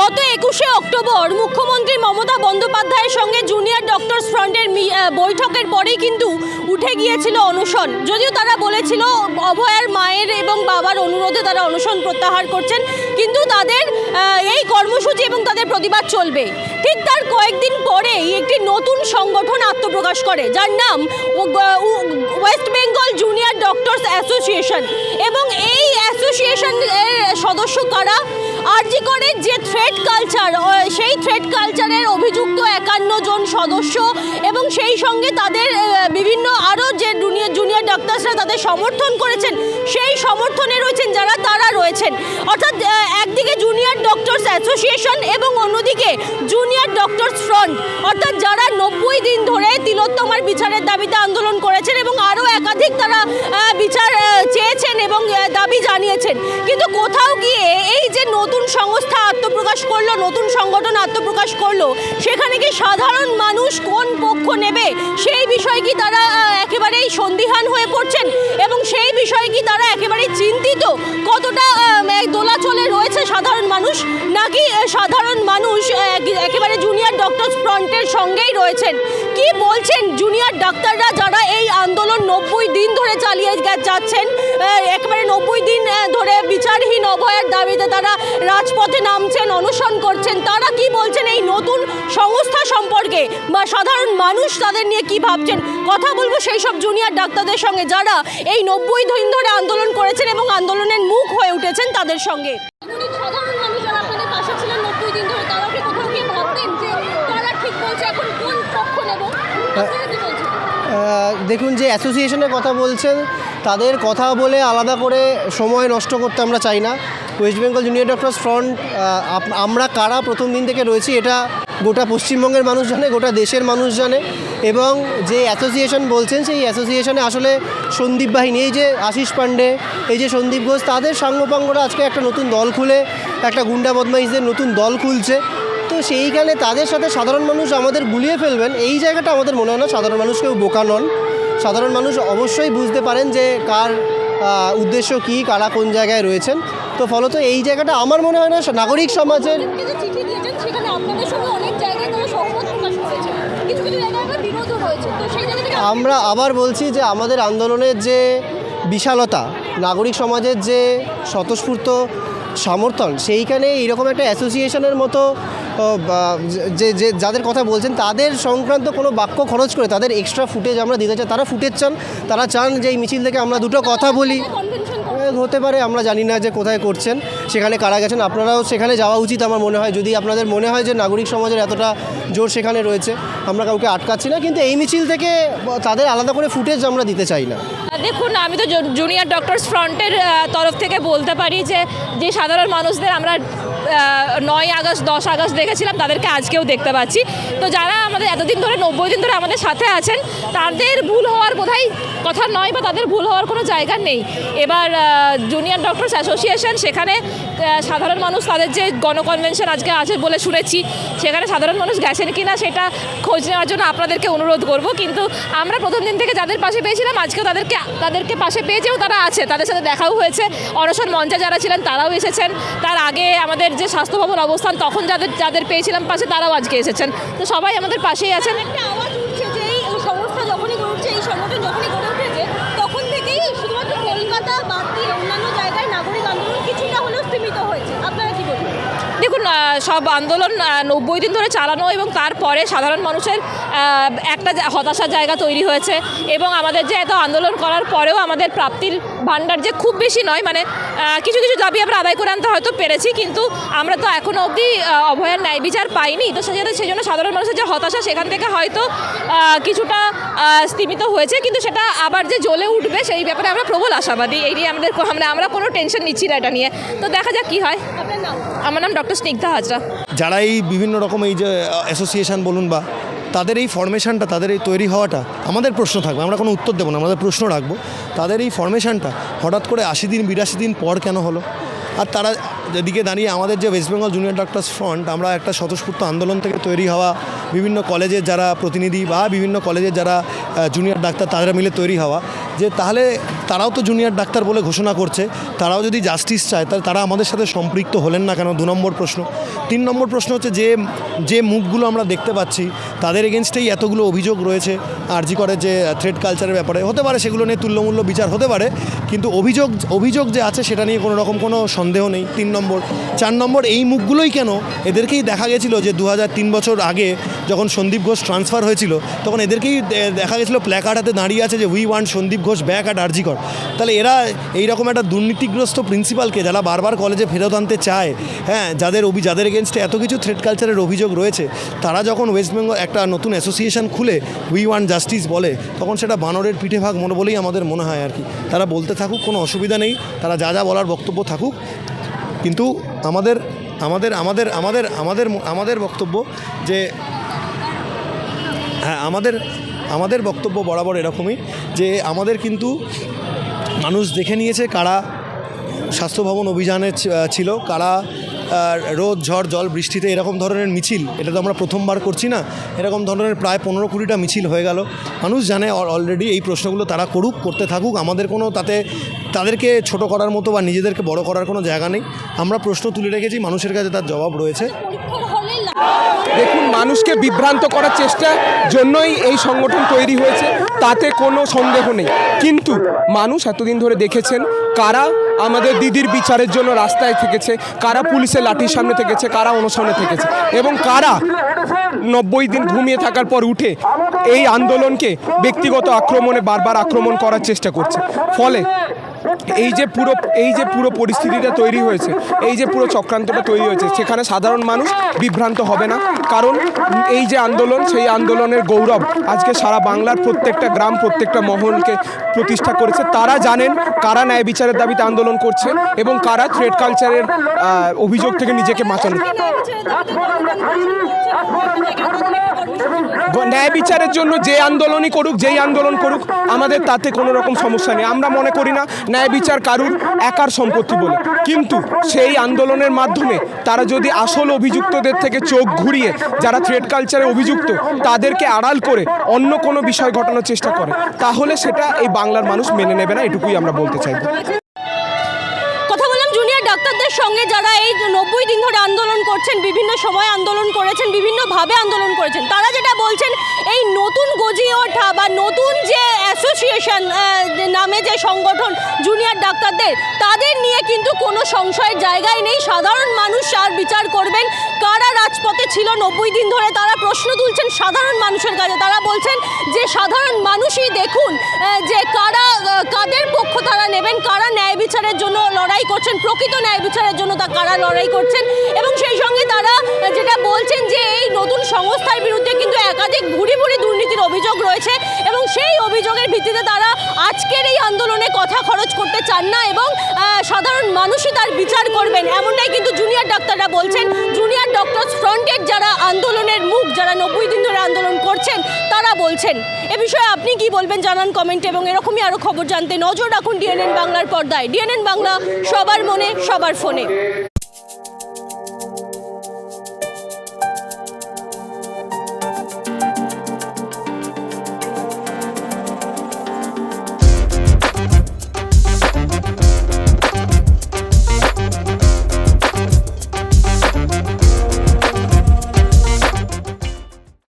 গত একুশে অক্টোবর মুখ্যমন্ত্রী মমতা বন্দ্যোপাধ্যায়ের সঙ্গে জুনিয়র ডক্টরস ফ্রন্টের বৈঠকের পরেই কিন্তু উঠে গিয়েছিল অনশন। যদিও তারা বলেছিল অভয়ার মায়ের এবং বাবার অনুরোধে তারা অনশন প্রত্যাহার করছেন, কিন্তু তাদের এই কর্মসূচি এবং তাদের প্রতিবাদ চলবে। ঠিক তার কয়েকদিন পরেই একটি নতুন সংগঠন আত্মপ্রকাশ করে, যার নাম West Bengal junior doctors association. এবং এই অ্যাসোসিয়েশন সদস্য কারা আরজি করে যে থ্রেড কালচার সেই থ্রেড কালচারের অভিযুক্ত একান্ন জন সদস্য এবং সেই সঙ্গে তাদের বিভিন্ন আরও যে জুনিয়র তাদের সমর্থন করেছেন, সেই সমর্থনে রয়েছেন যারা তারা রয়েছেন। অর্থাৎ একদিকে জুনিয়র ডক্টরস অ্যাসোসিয়েশন এবং অন্যদিকে জুনিয়র ডক্টরস ফ্রন্ট অর্থাৎ, যারা নব্বই দিন ধরে তিলোত্তমার বিচারের দাবিতে আন্দোলন করেছেন এবং আরও একাধিক তারা বিচার চেয়েছেন এবং দাবি জানিয়েছেন। কিন্তু কোথাও গিয়ে এই যে নতুন সংস্থা আত্মপ্রকাশ করল, নতুন সংগঠন আত্মপ্রকাশ করল, সেখানে কি সাধারণ মানুষ কোন পক্ষ নেবে? সেই বিষয়ে কি তারা সন্দিহান হয়ে পড়ছেন এবং সেই বিষয়ে কি তারা একেবারে চিন্তিত? কতটা দোলা চলে দোলাচলে রয়েছে সাধারণ মানুষ? নাকি সাধারণ মানুষ একেবারে জুনিয়র ডক্টর ফ্রন্টের সঙ্গেই রয়েছেন? কি বলছেন জুনিয়র ডাক্তাররা যারা এই গে- যাচ্ছেন। একেবারে নব্বই দিন ধরে বিচারহীন অভয়ের দাবিতে তারা রাজপথে নামছেন অনশন করছেন। তারা কি বলছেন এই নতুন সংস্থা সম্পর্কে? বা সাধারণ মানুষ তাদের নিয়ে কি ভাবছেন? কথা বলব সেই সব জুনিয়র ডাক্তারদের সঙ্গে যারা এই নব্বই দিন ধরে আন্দোলন করেছেন এবং আন্দোলনের মুখ হয়ে উঠেছেন তাদের সঙ্গে। সাধারণ মানুষ যারা আপনাদের পাশে ছিলেন নব্বই দিন ধরে তারা কি কোথাও গিয়ে ভাবতেন যে তারা ঠিক বলছে? এখন কোন পক্ষ নেব? আপনারা কি বলছেন? আহ, দেখুন যে অ্যাসোসিয়েশনের কথা বলছেন তাদের কথা বলে আলাদা করে সময় নষ্ট করতে আমরা চাই না। West Bengal junior doctors front আমরা কারা প্রথম দিন থেকে রয়েছি এটা গোটা পশ্চিমবঙ্গের মানুষ জানে, গোটা দেশের মানুষ জানে এবং যে অ্যাসোসিয়েশন বলছেন সেই অ্যাসোসিয়েশনে আসলে সন্দীপ বাহিনী, এই যে আশিস পান্ডে এই যে সন্দীপ ঘোষ, তাদের সাঙ্গপাঙ্গরা আজকে একটা নতুন দল খুলে, একটা গুন্ডা বদমাইশদের নতুন দল খুলছে। তো সেইখানে তাদের সাথে সাধারণ মানুষ আমাদের গুলিয়ে ফেলবেন, এই জায়গাটা আমাদের মনে হয় না সাধারণ মানুষ কেউ বোকা নন। সাধারণ মানুষ অবশ্যই বুঝতে পারেন যে কার উদ্দেশ্য কী কারা কোন জায়গায় রয়েছেন। তো ফলত এই জায়গাটা আমার মনে হয় না নাগরিক সমাজের আমরা আবার বলছি যে আমাদের আন্দোলনের যে বিশালতা নাগরিক সমাজের যে স্বতঃস্ফূর্ত সমর্থন, সেইখানে এইরকম একটা অ্যাসোসিয়েশনের মতো যে যে, যাদের কথা বলছেন, তাদের সংক্রান্ত কোনো বাক্য খরচ করে, তাদের এক্সট্রা ফুটেজ আমরা দিতে চাই। তারা ফুটেজ চান, তারা চান যে এই মিছিল থেকে আমরা দুটো কথা বলি। কনভেনশন হতে পারে, আমরা জানি না যে কোথায় করছেন, সেখানে কারা গেছেন, আপনারাও সেখানে যাওয়া উচিত আমার মনে হয়। যদি আপনাদের মনে হয় যে নাগরিক সমাজের এতটা জোর সেখানে রয়েছে, আমরা কাউকে আটকাচ্ছি না, কিন্তু এই মিছিল থেকে তাদের আলাদা করে ফুটেজ আমরা দিতে চাই না। দেখুন, আমি তো জুনিয়র ডক্টরস ফ্রন্টের তরফ থেকে বলতে পারি যে যে সাধারণ মানুষদের আমরা নয় আগস্ট, দশ আগস্ট দেখেছিলাম, তাদেরকে আজকেও দেখতে পাচ্ছি। তো যারা আমাদের এতদিন ধরে, নব্বই দিন ধরে আমাদের সাথে আছেন, তাদের ভুল হওয়ার বোধহয় কথা নয় বা তাদের ভুল হওয়ার কোনো জায়গা নেই। এবার জুনিয়র ডক্টরস অ্যাসোসিয়েশন সেখানে সাধারণ মানুষ তাদের যে গণকনভেনশন আজকে আছে বলে শুনেছি, সেখানে সাধারণ মানুষ গেছেন কি না সেটা খোঁজ নেওয়ার জন্য আপনাদেরকে অনুরোধ করব। কিন্তু আমরা প্রথম দিন থেকে যাদের পাশে পেয়েছিলাম, আজকেও তাদেরকে তাদেরকে পাশে পেয়েছেও তারা আছে। তাদের সাথে দেখাও হয়েছে। অনশন মঞ্চে যারা ছিলেন, তারাও এসেছেন। তার আগে আমাদের যে স্বাস্থ্য ভবন অবস্থান তখন যাদের যাদের পেয়েছিলাম পাশে তারাও আজকে এসেছেন। তো সবাই আমাদের পাশেই আছেন। একটা আওয়াজ উঠছে যে এই সংস্থা যখনই গড়ে উঠছে এই সংগঠন যখনই গড়ে উঠেছে তখন থেকেই শুধুমাত্র কলকাতা বাদ দিয়ে অন্যান্য জায়গায় নাগরিক আন্দোলন কিছুটা হলেও সীমিত হয়েছে। আপনারা কি বলবেন? দেখুন সব আন্দোলন নব্বই দিন ধরে চালানো এবং তারপরে সাধারণ মানুষের একটা হতাশার জায়গা তৈরি হয়েছে এবং আমাদের যে এত আন্দোলন করার পরেও আমাদের প্রাপ্তির ভাণ্ডার যে খুব বেশি নয় মানে কিছু কিছু দাবি আমরা আদায় করে আনতে হয়তো পেরেছি কিন্তু আমরা তো এখনও অবধি অভয়ের ন্যায় বিচার পাইনি। তো সেই জন্য সেই জন্য সাধারণ মানুষের যে হতাশা সেখান থেকে হয়তো কিছুটা স্তীমিত হয়েছে কিন্তু সেটা আবার যে জ্বলে উঠবে সেই ব্যাপারে আমরা প্রবল আশাবাদী। এই নিয়ে আমাদের আমরা আমরা কোনো টেনশন নিচ্ছি না এটা নিয়ে। তো দেখা যাক কী হয়। আমার নাম ডক্টর স্নিগ্ধা হাজরা। যারা এই বিভিন্ন রকম এই যে অ্যাসোসিয়েশন বলুন বা তাদের এই ফরমেশানটা তাদের এই তৈরি হওয়াটা আমাদের প্রশ্ন থাকবে। আমরা কোনো উত্তর দেবো না, আমাদের প্রশ্ন রাখব। তাদের এই ফরমেশানটা হঠাৎ করে আশি দিন, বিরাশি দিন পর কেন হলো? আর তারা যেদিকে দাঁড়িয়ে আমাদের যে West Bengal junior doctors front আমরা একটা স্বতঃস্ফূর্ত আন্দোলন থেকে তৈরি হওয়া, বিভিন্ন কলেজের যারা প্রতিনিধি বা বিভিন্ন কলেজের যারা জুনিয়র ডাক্তার, তারা মিলে তৈরি হওয়া। যে তাহলে তারাও তো জুনিয়র ডাক্তার বলে ঘোষণা করছে, তারাও যদি জাস্টিস চায়, তাহলে তারা আমাদের সাথে সম্পৃক্ত হলেন না কেন? দু নম্বর প্রশ্ন। তিন নম্বর প্রশ্ন হচ্ছে যে যে মুখগুলো আমরা দেখতে পাচ্ছি, তাদের এগেনস্টেই এতগুলো অভিযোগ রয়েছে আরজি করে যে থ্রেড কালচারের ব্যাপারে। হতে পারে সেগুলো নিয়ে তুল্যমূল্য বিচার হতে পারে, কিন্তু অভিযোগ অভিযোগ যে আছে সেটা নিয়ে কোনো রকম কোনো সন্দেহ নেই। তিন নম্বর। চার নম্বর, এই মুখগুলোই কেন? এদেরকেই দেখা গেছিল যে দু তিন বছর আগে যখন সন্দীপ ঘোষ ট্রান্সফার হয়েছিল, তখন এদেরকেই দেখা গেছিল প্ল্যাকার্ড হাতে দাঁড়িয়ে আছে যে we want Sandip Ghosh back at RG Kar তাহলে এরা এইরকম একটা দুর্নীতিগ্রস্ত প্রিন্সিপালকে যারা বারবার কলেজে ফেরত আনতে চায় হ্যাঁ যাদের অভি, যাদের এগেনস্টে এত কিছু থ্রেড কালচারের অভিযোগ রয়েছে, তারা যখন ওয়েস্ট বেঙ্গল একটা নতুন অ্যাসোসিয়েশন খুলে উই ওয়ান জাস্টিস বলে, তখন সেটা বানরের পিঠে ভাগ মনে বলেই আমাদের মনে হয় আর কি। তারা বলতে থাকুক, কোনো অসুবিধা নেই, তারা যা যা বলার বক্তব্য থাকুক। কিন্তু আমাদের আমাদের আমাদের আমাদের আমাদের আমাদের বক্তব্য যে হ্যাঁ আমাদের আমাদের বক্তব্য বরাবর এরকমই যে আমাদের কিন্তু মানুষ দেখে নিয়েছে কারা স্বাস্থ্য ভবন অভিযানে ছিল, কারা রোদ, ঝড়, জল, বৃষ্টিতে এরকম ধরনের মিছিল, এটা তো আমরা প্রথমবার করছি না, এরকম ধরনের প্রায় পনেরো কুড়িটা মিছিল হয়ে গেল। মানুষ জানে অলরেডি এই প্রশ্নগুলো তারা করুক, করতে থাকুক, আমাদের কোনো তাতে, তাদেরকে ছোট করার মতো বা নিজেদেরকে বড় করার কোনো জায়গা নেই। আমরা প্রশ্ন তুলে রেখেছি, মানুষের কাছে তার জবাব রয়েছে। দেখুন, মানুষকে বিভ্রান্ত করার চেষ্টার জন্যই এই সংগঠন তৈরি হয়েছে, তাতে কোনো সন্দেহ নেই। কিন্তু মানুষ এতদিন ধরে দেখেছেন কারা আমাদের দিদির বিচারের জন্য রাস্তায় থেকেছে, কারা পুলিশের লাঠির সামনে থেকেছে, কারা অনশনে থেকেছে, এবং কারা নব্বই দিন ঘুমিয়ে থাকার পর উঠে এই আন্দোলনকে ব্যক্তিগত আক্রমণে বারবার আক্রমণ করার চেষ্টা করছে। ফলে এই যে পুরো এই যে পুরো পরিস্থিতিটা তৈরি হয়েছে, এই যে পুরো চক্রান্তটা তৈরি হয়েছে, সেখানে সাধারণ মানুষ বিভ্রান্ত হবে না। কারণ এই যে আন্দোলন, সেই আন্দোলনের গৌরব আজকে সারা বাংলার প্রত্যেকটা গ্রাম, প্রত্যেকটা মহলকে প্রতিষ্ঠা করেছে। তারা জানেন কারা ন্যায় বিচারের দাবিতে আন্দোলন করছে এবং কারা থ্রেড কালচারের অভিযোগ থেকে নিজেকে বাঁচানো। ন্যায় বিচারের জন্য যে আন্দোলনই করুক, যেই আন্দোলন করুক, আমাদের তাতে কোনো রকম সমস্যা নেই। আমরা মনে করি না, ন্যায় বিচার কারুর একার সম্পত্তি বলে। কিন্তু সেই আন্দোলনের মাধ্যমে তারা যদি আসল অভিযুক্তদের থেকে চোখ ঘুরিয়ে যারা থ্রেড কালচারে অভিযুক্ত, তাদেরকে আড়াল করে অন্য কোনো বিষয় ঘটানোর চেষ্টা করে, তাহলে সেটা এই বাংলার মানুষ মেনে নেবে না, এটুকুই আমরা বলতে চাইব। ডাক্তারদের সঙ্গে যারা এই নব্বই দিন ধরে আন্দোলন করছেন, বিভিন্ন সময় আন্দোলন করেছেন, বিভিন্নভাবে আন্দোলন করেছেন, তারা যেটা বলছেন, এই নতুন গজিয়ে ওঠা বা নতুন যে অ্যাসোসিয়েশন নামে যে সংগঠন জুনিয়র ডাক্তারদের, তাদের নিয়ে কিন্তু কোনো সংশয়ের জায়গায় নেই। সাধারণ মানুষ আর বিচার করবেন, কারা রাজপথে ছিল নব্বই দিন ধরে, তারা প্রশ্ন তুলছেন সাধারণ মানুষের কাছে। তারা বলছেন যে, সাধারণ মানুষই দেখুন যে কারা কাদের পক্ষ তারা নেবেন, কারা ন্যায় বিচারের জন্য লড়াই করছেন, প্রকৃত ন্যায় বিচারের জন্য তা কারা লড়াই করছেন? এবং সেই সঙ্গে তারা যেটা বলছেন যে এই নতুন সংস্থার বিরুদ্ধে কিন্তু একাধিক ভুরি ভুরি দুর্নীতির অভিযোগ রয়েছে এবং সেই অভিযোগের ভিত্তিতে তারা আজকের এই আন্দোলনে কথা খরচ করতে চান না এবং সাধারণ মানুষই তার বিচার করবেন। এমনটাই কিন্তু জুনিয়র ডাক্তাররা বলছেন। জুনিয়র ডক্টর ফ্রন্টের যারা আন্দোলনের মুখ যারা নব্বই দিন ধরে আন্দোলন করছেন, তারা বলছেন। এ বিষয়ে আপনি কি বলবেন জানান কমেন্টে এবং এরকমই আরও খবর জানতে নজর রাখুন ডিএনএন বাংলার পর্দায়। ডিএনএন বাংলা সবার মনে, সবার ফোনে।